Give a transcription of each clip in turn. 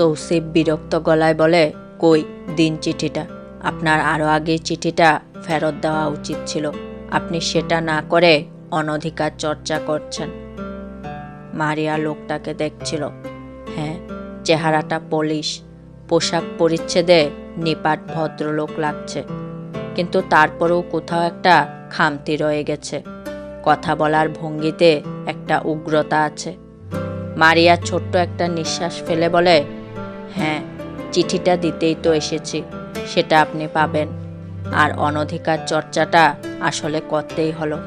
তৌসিফ বিরক্ত গলায় বলে, কই, দিন চিঠিটা। আপনার আরও আগে চিঠিটা ফেরত দেওয়া উচিত ছিল। আপনি সেটা না করে অনধিকার চর্চা করছেন। মারিয়া লোকটাকে দেখছিল। হ্যাঁ চেহারাটা পলিশ। পোশাক পরিচ্ছেদে নিপাট ভদ্রলোক লাগছে। কিন্তু তারপরেও কোথাও একটা খামতি রয়ে গেছে। কথা বলার ভঙ্গিতে একটা উগ্রতা আছে। মারিয়া ছোট্ট একটা নিঃশ্বাস ফেলে বলে হ্যাঁ চিঠিটা দিতেই তো এসেছি, সেটা আপনি পাবেন। আর অনধিকার চর্চাটা আসলে করতেই হলো।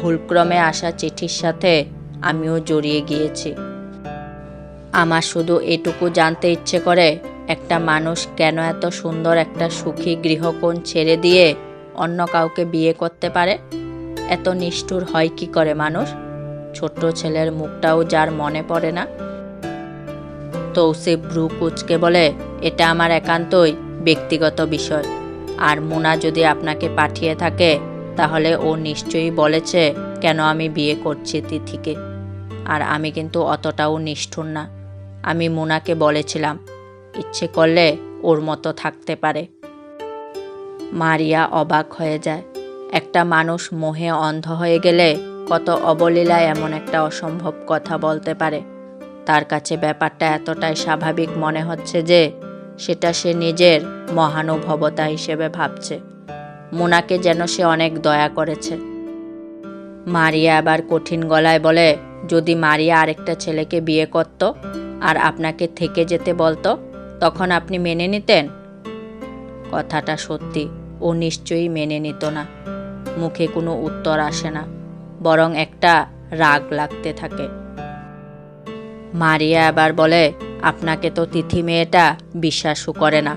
ভুলক্রমে আসা চিঠির সাথে আমিও জড়িয়ে গিয়েছি। আমার শুধু এটুকু জানতে ইচ্ছে করে, একটা মানুষ কেন এত সুন্দর একটা সুখী গৃহকোণ ছেড়ে দিয়ে অন্য কাউকে বিয়ে করতে পারে? এত নিষ্ঠুর হয় কি করে মানুষ? ছোট্ট ছেলের মুখটাও যার মনে পড়ে না। তৌসিফ ভ্রু কুচকে বলে, এটা আমার একান্তই ব্যক্তিগত বিষয়। আর মোনা যদি আপনাকে পাঠিয়ে থাকে, তাহলে ও নিশ্চয়ই বলেছে কেন আমি বিয়ে করছি তিথিকে। আর আমি কিন্তু অতটাও নিষ্ঠুর না। আমি মোনাকে বলেছিলাম, ইচ্ছে করলে ওর মতো থাকতে পারে। মারিয়া অবাক হয়ে যায়। একটা মানুষ মোহে অন্ধ হয়ে গেলে কত অবলীলায় এমন একটা অসম্ভব কথা বলতে পারে। তার কাছে ব্যাপারটা এতটাই স্বাভাবিক মনে হচ্ছে যে সেটা সে নিজের মহানুভবতা হিসেবে ভাবছে। মোনাকে যেন সে অনেক দয়া করেছে। মারিয়া আবার কঠিন গলায় বলে, যদি মারিয়া আরেকটা ছেলেকে বিয়ে করত আর আপনাকে থেকে যেতে বলতো, তখন আপনি মেনে নিতেন? কথাটা সত্যি, ও নিশ্চয়ই মেনে নিত না। মুখে কোনো উত্তর আসে না, বরং একটা রাগ লাগতে থাকে। মারিয়া আবার বলে, আপনাকে তো তিথি মেয়েটা বিশ্বাসও করে না।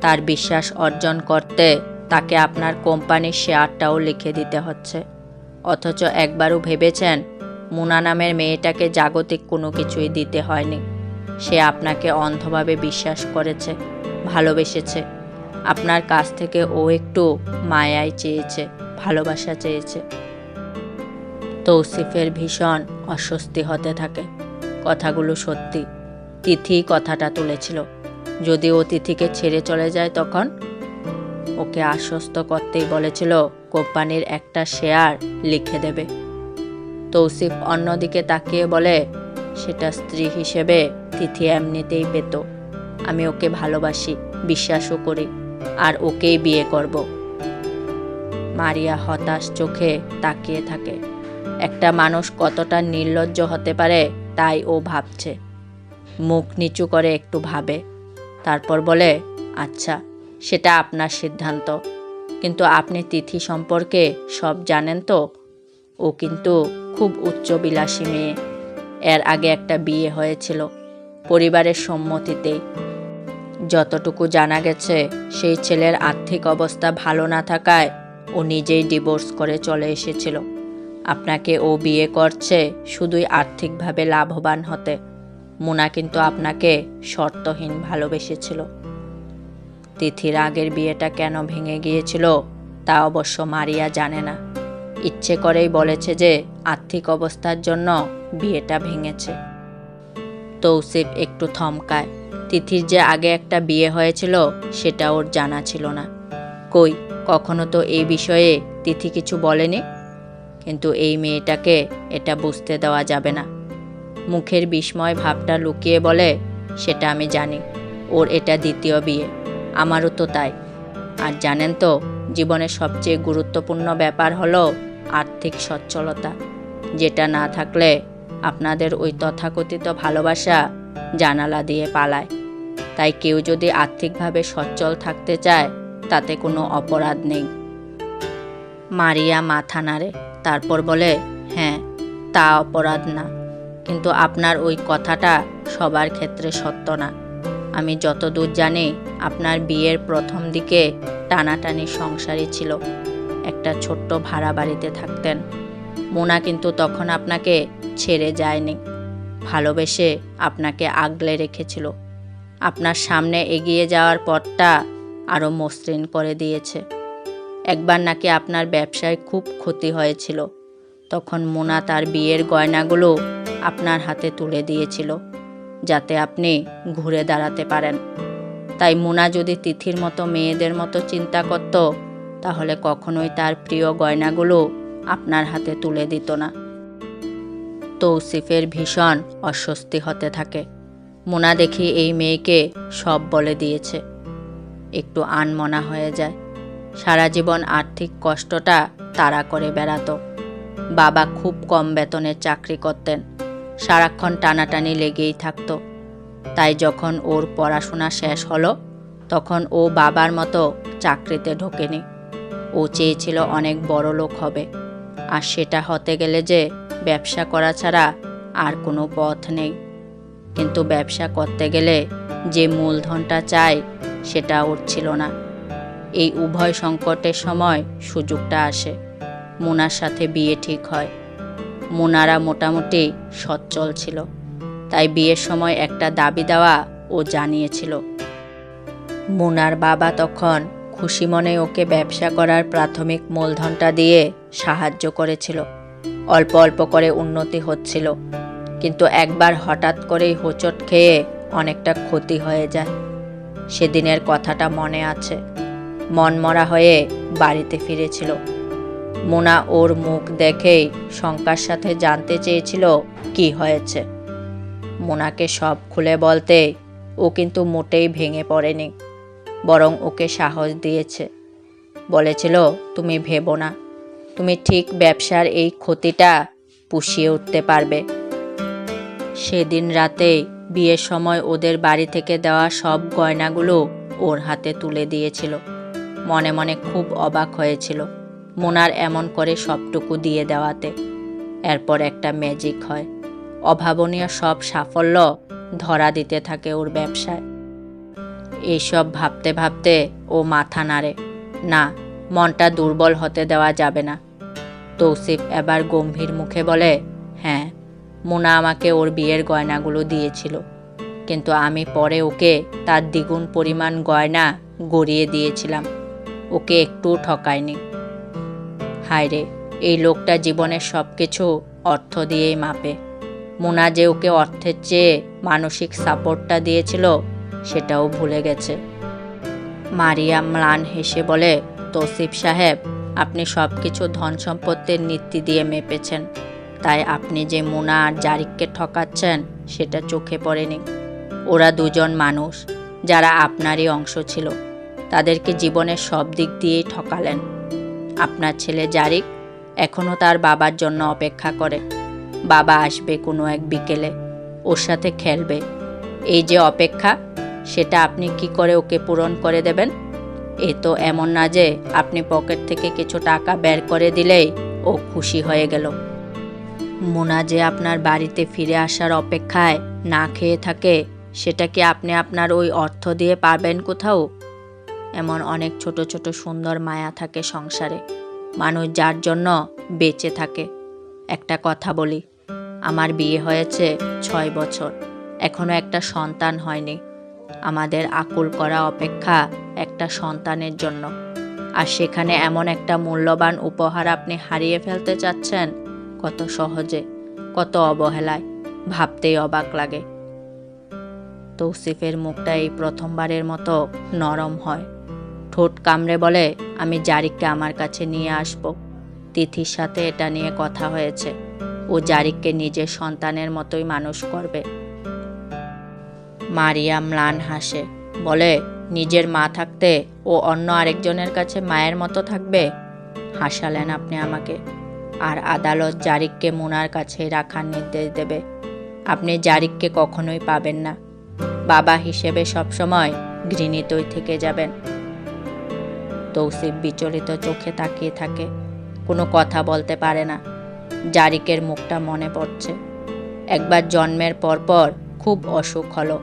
তার বিশ্বাস অর্জন করতে তাকে আপনার কোম্পানির শেয়ারটাও লিখে দিতে হচ্ছে। অথচ একবারও ভেবেছেন, মুনা নামের মেয়েটাকে জাগতিক কোনো কিছুই দিতে হয়নি। সে আপনাকে অন্ধভাবে বিশ্বাস করেছে, ভালোবেসেছে। আপনার কাছ থেকে ও একটু মায়াই চেয়েছে, ভালোবাসা চেয়েছে। তৌসিফের ভীষণ অস্বস্তি হতে থাকে। কথাগুলো সত্যি। তিথি কথাটা তুলেছিল। যদি ও তিথিকে ছেড়ে চলে যায় তখন? ওকে আশ্বস্ত করতেই বলেছিল, কোম্পানির একটা শেয়ার লিখে দেবে। তৌসিফ অন্যদিকে তাকিয়ে বলে, সেটা স্ত্রী হিসেবে তিথি এমনিতেই পেত। আমি ওকে ভালোবাসি, বিশ্বাসও করি, আর ওকেই বিয়ে করব। মারিয়া হতাশ চোখে তাকিয়ে থাকে। একটা মানুষ কতটা নির্লজ্জ হতে পারে তাই ও ভাবছে। মুখ নিচু করে একটু ভাবে। তারপর বলে আচ্ছা সেটা আপনার সিদ্ধান্ত। কিন্তু আপনি তিথি সম্পর্কে সব জানেন তো? ও কিন্তু খুব উচ্চবিলাসী মেয়ে। এর আগে একটা বিয়ে হয়েছিল পরিবারের সম্মতিতেই যতটুকু জানা গেছে, সেই ছেলের আর্থিক অবস্থা ভালো না থাকায় ও নিজেই ডিভোর্স করে চলে এসেছিল। আপনাকে ও বিয়ে করছে শুধুই আর্থিকভাবে লাভবান হতে। মুনা কিন্তু আপনাকে শর্তহীন ভালোবেসেছিল। তিথির আগের বিয়েটা কেন ভেঙে গিয়েছিল, তা অবশ্য মারিয়া জানে না। ইচ্ছে করেই বলেছে যে, আর্থিক অবস্থার জন্য বিয়েটা ভেঙেছে। তৌসিফ একটু থমকায়। তিথির যে আগে একটা বিয়ে হয়েছিল, সেটা ওর জানা ছিল না। কই, কখনো তো এই বিষয়ে তিথি কিছু বলেনি? কিন্তু এই মেয়েটাকে এটা বুঝতে দেওয়া যাবে না। মুখের বিস্ময় ভাবটা লুকিয়ে বলে, সেটা আমি জানি। ওর এটা দ্বিতীয় বিয়ে। আমারও তো তাই। আর জানেন তো জীবনের সবচেয়ে গুরুত্বপূর্ণ ব্যাপার হলো আর্থিক সচ্ছলতা। যেটা না থাকলে আপনাদের ওই তথাকথিত ভালোবাসা জানালা দিয়ে পালায়। তাই কেউ যদি আর্থিকভাবে সচ্ছল থাকতে চায়, তাতে কোনো অপরাধ নেই। মারিয়া মাথা নাড়ে। তারপর বলে হ্যাঁ তা অপরাধ না। কিন্তু আপনার ওই কথাটা সবার ক্ষেত্রে সত্য না। আমি যতদূর জানি, আপনার বিয়ের প্রথম দিকে টানাটানি সংসারই ছিল। একটা ছোট্ট ভাড়া বাড়িতে থাকতেন। মোনা কিন্তু তখন আপনাকে ছেড়ে যায়নি। ভালোবেসে আপনাকে আগলে রেখেছিল। আপনার সামনে এগিয়ে যাওয়ার পথটা আরও মসৃণ করে দিয়েছে। একবার নাকি আপনার ব্যবসায় খুব ক্ষতি হয়েছিল। তখন মোনা তার বিয়ের গয়নাগুলো আপনার হাতে তুলে দিয়েছিল, যাতে আপনি ঘুরে দাঁড়াতে পারেন। তাই মোনা যদি তিথির মতো মেয়েদের মতো চিন্তা করত, তাহলে কখনোই তার প্রিয় গয়নাগুলো আপনার হাতে তুলে দিত না। তৌসিফের ভীষণ অস্বস্তি হতে থাকে। মোনা দেখি এই মেয়েকে সব বলে দিয়েছে। একটু আনমনা হয়ে যায়। সারা জীবন আর্থিক কষ্টটা তাড়া করে বেড়াতো। বাবা খুব কম বেতনের চাকরি করতেন, সারাক্ষণ টানাটানি লেগেই থাকতো। তাই যখন ওর পড়াশোনা শেষ হলো, তখন ও বাবার মতো চাকরিতে ঢোকেনি। ও চেয়েছিল অনেক বড় লোক হবে, আর সেটা হতে গেলে যে ব্যবসা করা ছাড়া আর কোনো পথ নেই। কিন্তু ব্যবসা করতে গেলে যে মূলধনটা চাই সেটা ওর ছিল না। এই উভয় সংকটের সময় সুযোগটা আসে। মুনার সাথে বিয়ে ঠিক হয়। মুনারা মোটামুটি সচ্ছল ছিল। তাই বিয়ের সময় একটা দাবি দেওয়া ও জানিয়েছিল। মুনার বাবা তখন খুশি মনে ওকে ব্যবসা করার প্রাথমিক মূলধনটা দিয়ে সাহায্য করেছিল। অল্প অল্প করে উন্নতি হচ্ছিল। কিন্তু একবার হঠাৎ করেই হোঁচট খেয়ে অনেকটা ক্ষতি হয়ে যায়। সেদিনের কথাটা মনে আছে। মনমরা হয়ে বাড়িতে ফিরেছিল। মোনা ওর মুখ দেখেই শঙ্কার সাথে জানতে চেয়েছিল, কি হয়েছে? মোনাকে সব খুলে বলতে ও কিন্তু মোটেই ভেঙে পড়েনি, বরং ওকে সাহস দিয়েছে। বলেছিল, তুমি ভেবো না, তুমি ঠিক ব্যবসার এই ক্ষতিটা পুষিয়ে উঠতে পারবে। সেদিন রাতেই বিয়ের সময় ওদের বাড়ি থেকে দেওয়া সব গয়নাগুলো ওর হাতে তুলে দিয়েছিল। মনে মনে খুব অবাক হয়েছিল মোনার এমন করে সবটুকু দিয়ে দেওয়াতে। এরপর একটা ম্যাজিক হয়। অভাবনীয় সব সাফল্য ধরা দিতে থাকে ওর ব্যবসায়। এইসব ভাবতে ভাবতে ও মাথা নাড়ে, না, মনটা দুর্বল হতে দেওয়া যাবে না। তৌসিফ এবার গম্ভীর মুখে বলে হ্যাঁ মোনা আমাকে ওর বিয়ের গয়নাগুলো দিয়েছিল, কিন্তু আমি পরে ওকে তার দ্বিগুণ পরিমাণ গয়না গড়িয়ে দিয়েছিলাম। ওকে একটুও ঠকায়নি। হায় রে এই লোকটা জীবনের সব কিছু অর্থ দিয়েই মাপে। মোনা যে ওকে অর্থের চেয়ে মানসিক সাপোর্টটা দিয়েছিল, সেটাও ভুলে গেছে। মারিয়া ম্লান হেসে বলে, তৌসিফ সাহেব, আপনি সব কিছু ধন সম্পত্তির নীতি দিয়ে মেপেছেন। তাই আপনি যে মোনা আর জারিককে ঠকাচ্ছেন, সেটা চোখে পড়েনি। ওরা দুজন মানুষ, যারা আপনারই অংশ ছিল। তাদেরকে জীবনের সব দিক দিয়েই ঠকালেন। আপনার ছেলে জারিক এখনও তার বাবার জন্য অপেক্ষা করে। বাবা আসবে কোনো এক বিকেলে, ওর সাথে খেলবে। এই যে অপেক্ষা, সেটা আপনি কি করে ওকে পূরণ করে দেবেন? এ তো এমন না যে আপনি পকেট থেকে কিছু টাকা বের করে দিলেই ও খুশি হয়ে গেল। মোনা যে আপনার বাড়িতে ফিরে আসার অপেক্ষায় না খেয়ে থাকে, সেটা কি আপনি আপনার ওই অর্থ দিয়ে পাবেন কোথাও? এমন অনেক ছোট ছোট সুন্দর মায়া থাকে সংসারে। মানুষ যার জন্য বেঁচে থাকে। একটা কথা বলি, আমার বিয়ে হয়েছে ছয় বছর এখনও একটা সন্তান হয়নি। আমাদের আকুল করা অপেক্ষা একটা সন্তানের জন্য। আর সেখানে এমন একটা মূল্যবান উপহার আপনি হারিয়ে ফেলতে চাচ্ছেন, কত সহজে, কত অবহেলায়, ভাবতেই অবাক লাগে। তৌসিফের মুখটা এই প্রথমবারের মতো নরম হয়। ঠোঁট কামড়ে বলে, আমি জারিককে আমার কাছে নিয়ে আসব তিথির সাথে এটা নিয়ে কথা হয়েছে। ও জারিককে নিজের সন্তানের মতোই মানুষ করবে। মারিয়া ম্লান হাসে। বলে, নিজের মা থাকতে ও অন্য আরেকজনের কাছে মায়ের মতো থাকবে হাসালেন আপনি আমাকে। আর আদালত জারিককে মুনার কাছে রাখার নির্দেশ দেবে। আপনি জারিককে কখনোই পাবেন না। বাবা হিসেবে সবসময় ঘৃণিতই থেকে যাবেন। তৌসিফ বিচলিত চোখে তাকিয়ে থাকে। কোনো কথা বলতে পারে না। জারিকের মুখটা মনে পড়ছে। একবার জন্মের পরপর খুব অসুখ হলো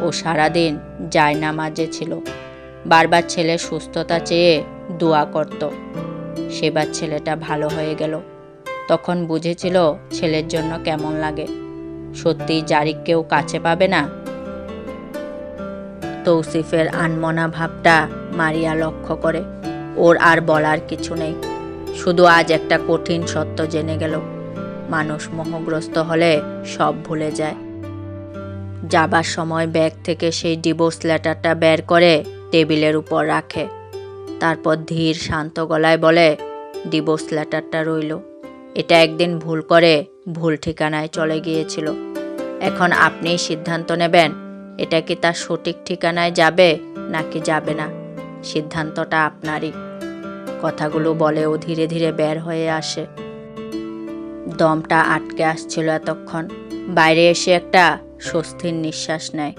ও সারাদিন জায়নামাজে ছিল। বারবার ছেলের সুস্থতা চেয়ে দোয়া করত। সেবার ছেলেটা ভালো হয়ে গেল। তখন বুঝেছিল ছেলের জন্য কেমন লাগে। সত্যি জারিককেও কাছে পাবে না? তৌসিফের আনমনা ভাবটা মারিয়া লক্ষ্য করে। ওর আর বলার কিছু নেই। শুধু আজ একটা কঠিন সত্য জেনে গেল। মানুষ মোহগ্রস্ত হলে সব ভুলে যায়। যাবার সময় ব্যাগ থেকে সেই ডিভোর্স লেটারটা বের করে টেবিলের উপর রাখে। তারপর ধীর শান্ত গলায় বলে, ডিভোর্স লেটারটা রইল। এটা একদিন ভুল করে ভুল ঠিকানায় চলে গিয়েছিল। এখন আপনিই সিদ্ধান্ত নেবেন, এটা কি তার সঠিক ঠিকানায় যাবে নাকি যাবে না? সিদ্ধান্তটা আপনারই। কথাগুলো বলেও ধীরে ধীরে বের হয়ে আসে। দমটা আটকে আসছিল এতক্ষণ। বাইরে এসে একটা স্বস্তির নিঃশ্বাস নেয়।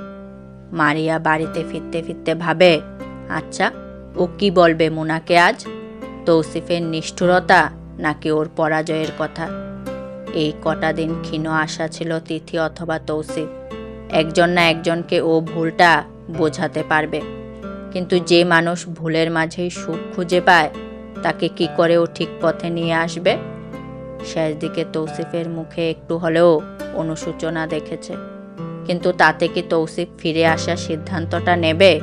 মারিয়া বাড়িতে ফিরতে ফিরতে ভাবে আচ্ছা ও কি বলবে মোনাকে আজ? তৌসিফের নিষ্ঠুরতা নাকি ওর পরাজয়ের কথা? এই কটা দিন ক্ষীণ আশা ছিল তিথি অথবা তৌসিফ। একজন না একজনকে ও ভুলটা বোঝাতে পারবে। কিন্তু যে মানুষ ভুলের মাঝেই সুখ খুঁজে পায়, তাকে কি করে ও ঠিক পথে নিয়ে আসবে? শেষ দিকে তৌসিফের মুখে একটু হলেও অনুশোচনা দেখেছে। কিন্তু তাতে কি তৌসিফ ফিরে আসার সিদ্ধান্তটা নেবে?